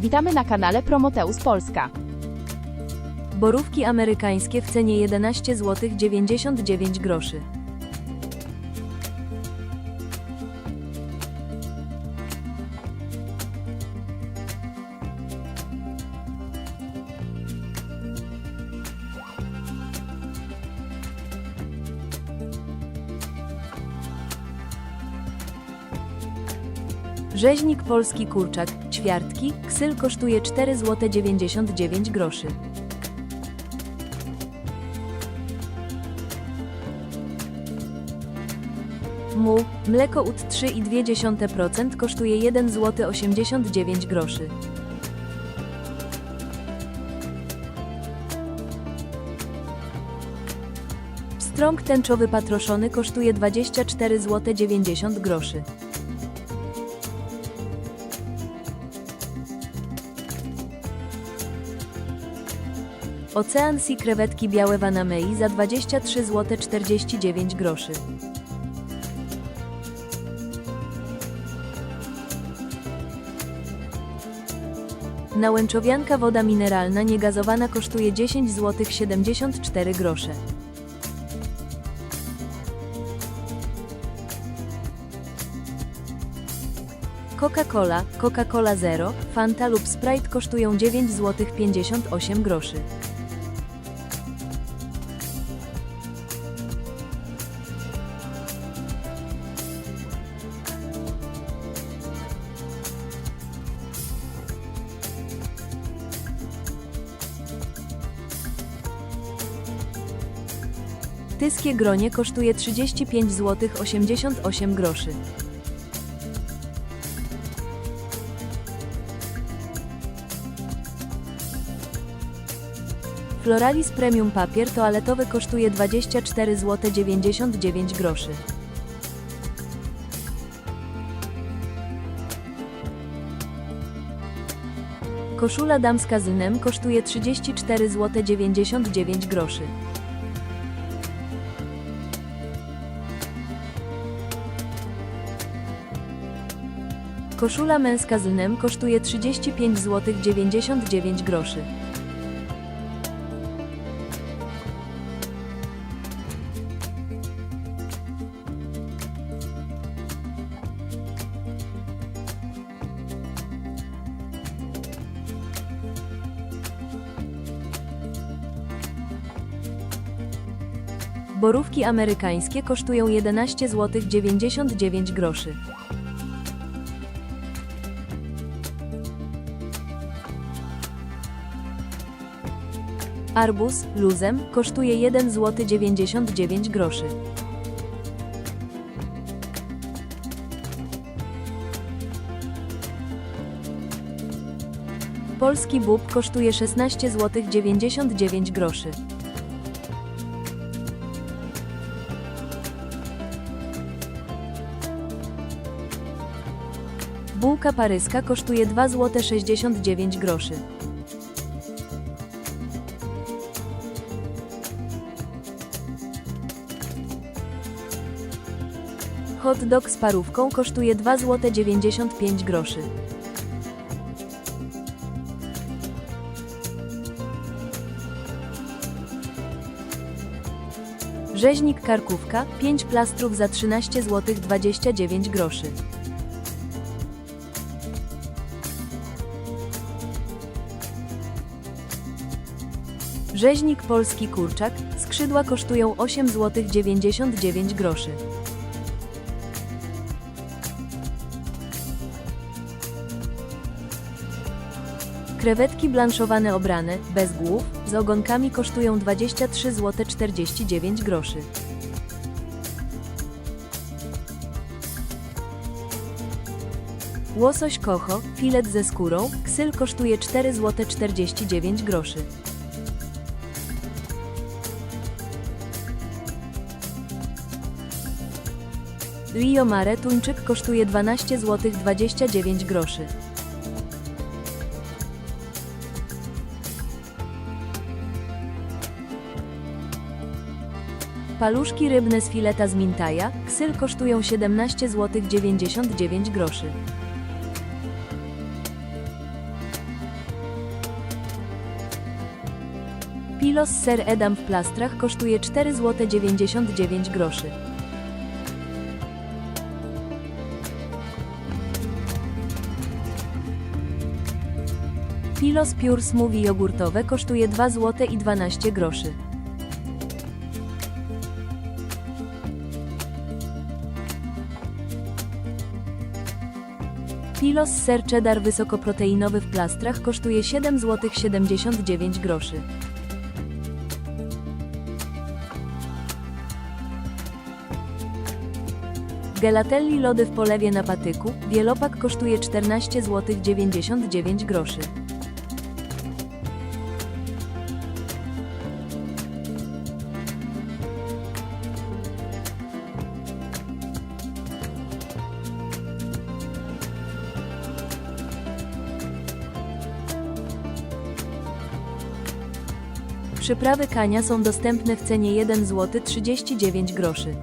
Witamy na kanale Promoteus Polska. Borówki amerykańskie w cenie 11 zł 99 groszy. Rzeźnik polski kurczak, ćwiartki, ksyl kosztuje 4 zł 99 groszy. Mu, mleko UT 3,2% kosztuje 1 zł 89 groszy. Strąg tęczowy patroszony kosztuje 24 zł 90 groszy. Ocean Sea krewetki białe Vanamei za 23 zł 49 groszy. Nałęczowianka woda mineralna niegazowana kosztuje 10 zł 74 grosze. Coca-Cola, Coca-Cola Zero, Fanta lub Sprite kosztują 9 zł 58 groszy. Tyskie gronie kosztuje 35 zł 88 groszy. Floralis Premium papier toaletowy kosztuje 24 zł 99 groszy. Koszula damska z lnem kosztuje 34 zł 99 groszy. Koszula męska z lnem kosztuje 35 zł 99 groszy. Borówki amerykańskie kosztują 11 zł 99 groszy. Arbuz, luzem, kosztuje 1 zł 99 groszy. Polski bób kosztuje 16 zł 99 groszy. Bułka paryska kosztuje 2 zł 69 groszy. Hot dog z parówką kosztuje 2 zł 95 groszy. Rzeźnik karkówka 5 plastrów za 13 zł 29 groszy. Rzeźnik polski kurczak, skrzydła kosztują 8 zł 99 groszy. Krewetki blanszowane obrane, bez głów, z ogonkami kosztują 23 zł 49 groszy. Łosoś kocho, filet ze skórą, ksyl kosztuje 4 zł 49 groszy. Rio Mare tuńczyk kosztuje 12 zł 29 groszy. Paluszki rybne z fileta z mintaja, ksyl kosztują 17 zł 99 groszy. Pilo z ser edam w plastrach kosztuje 4 zł 99 groszy. Pilo z piór smoothie jogurtowe kosztuje 2 ,12 zł 12 groszy. Pilos ser cheddar wysokoproteinowy w plastrach kosztuje 7 zł 79 groszy. Gelatelli lody w polewie na patyku, wielopak kosztuje 14 zł 99 groszy. Przyprawy kania są dostępne w cenie 1 zł 39 groszy.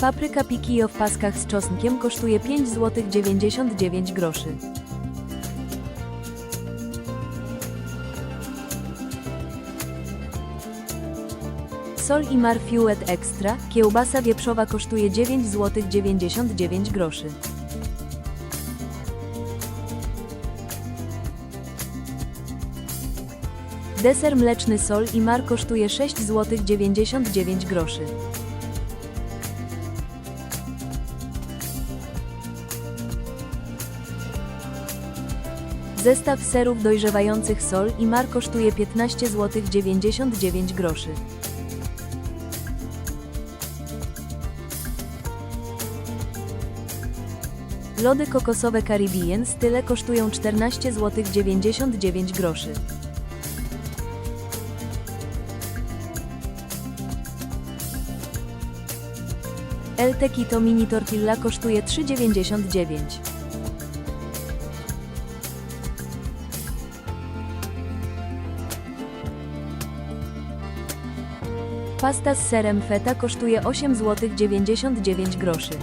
Papryka Piquillo w paskach z czosnkiem kosztuje 5 zł 99 groszy. Sol i mar Fuet Extra, kiełbasa wieprzowa kosztuje 9 zł 99 groszy. Deser mleczny sol i mar kosztuje 6 zł 99 groszy. Zestaw serów dojrzewających sol i mar kosztuje 15 zł 99 groszy. Lody kokosowe Caribbean style kosztują 14 zł 99 groszy. El Tequito Mini Tortilla kosztuje 3,99. Pasta z serem feta kosztuje 8 zł 99 groszy.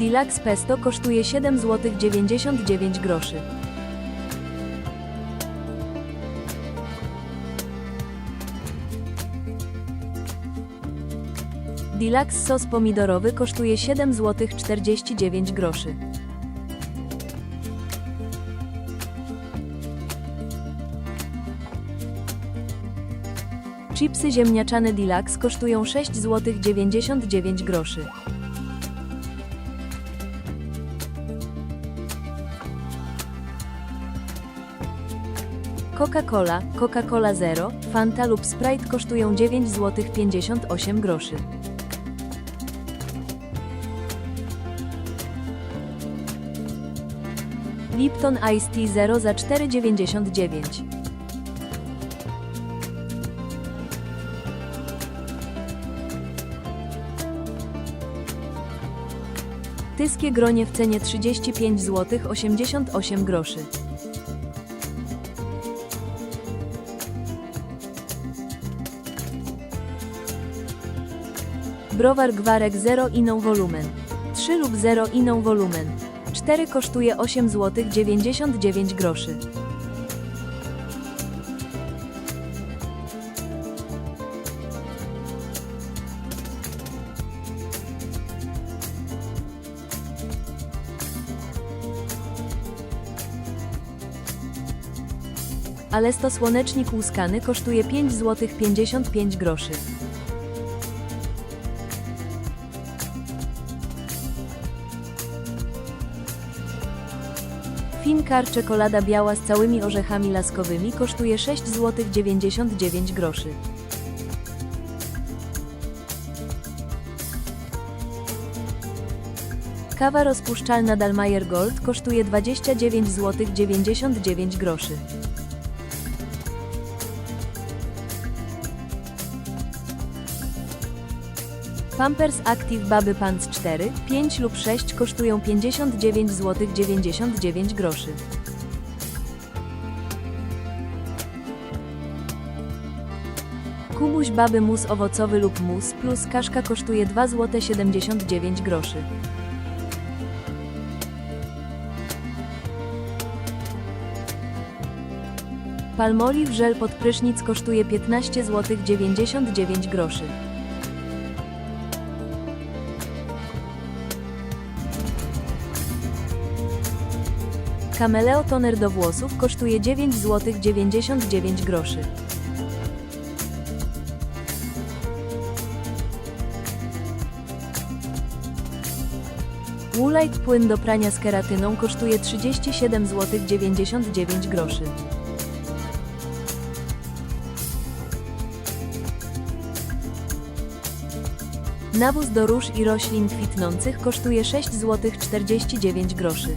Deluxe pesto kosztuje 7 zł 99 groszy. Deluxe sos pomidorowy kosztuje 7 zł 49 groszy. Chipsy ziemniaczane Deluxe kosztują 6 zł 99 groszy. Coca-Cola, Coca-Cola Zero, Fanta lub Sprite kosztują 9 zł 58 groszy. Lipton Ice Tea Zero za 4,99. Tyskie gronie w cenie 35 zł 88 groszy. Browar Gwarek 0 iną wolumen. 3 lub 0 iną wolumen. 4 kosztuje 8 zł 99 groszy. Alesto słonecznik łuskany kosztuje 5 zł 55 groszy. Finkar czekolada biała z całymi orzechami laskowymi kosztuje 6 zł 99 groszy. Kawa rozpuszczalna Dalmayer Gold kosztuje 29 zł 99 groszy. Pampers Active Baby Pants 4, 5 lub 6 kosztują 59 zł 99 groszy. Kubuś baby mus owocowy lub mus plus kaszka kosztuje 2 zł 79 groszy. Palmolive żel pod prysznic kosztuje 15 zł 99 groszy. Cameleo toner do włosów kosztuje 9 zł 99 groszy. Woolite płyn do prania z keratyną kosztuje 37 zł 99 groszy. Nawóz do róż i roślin kwitnących kosztuje 6 zł 49 groszy.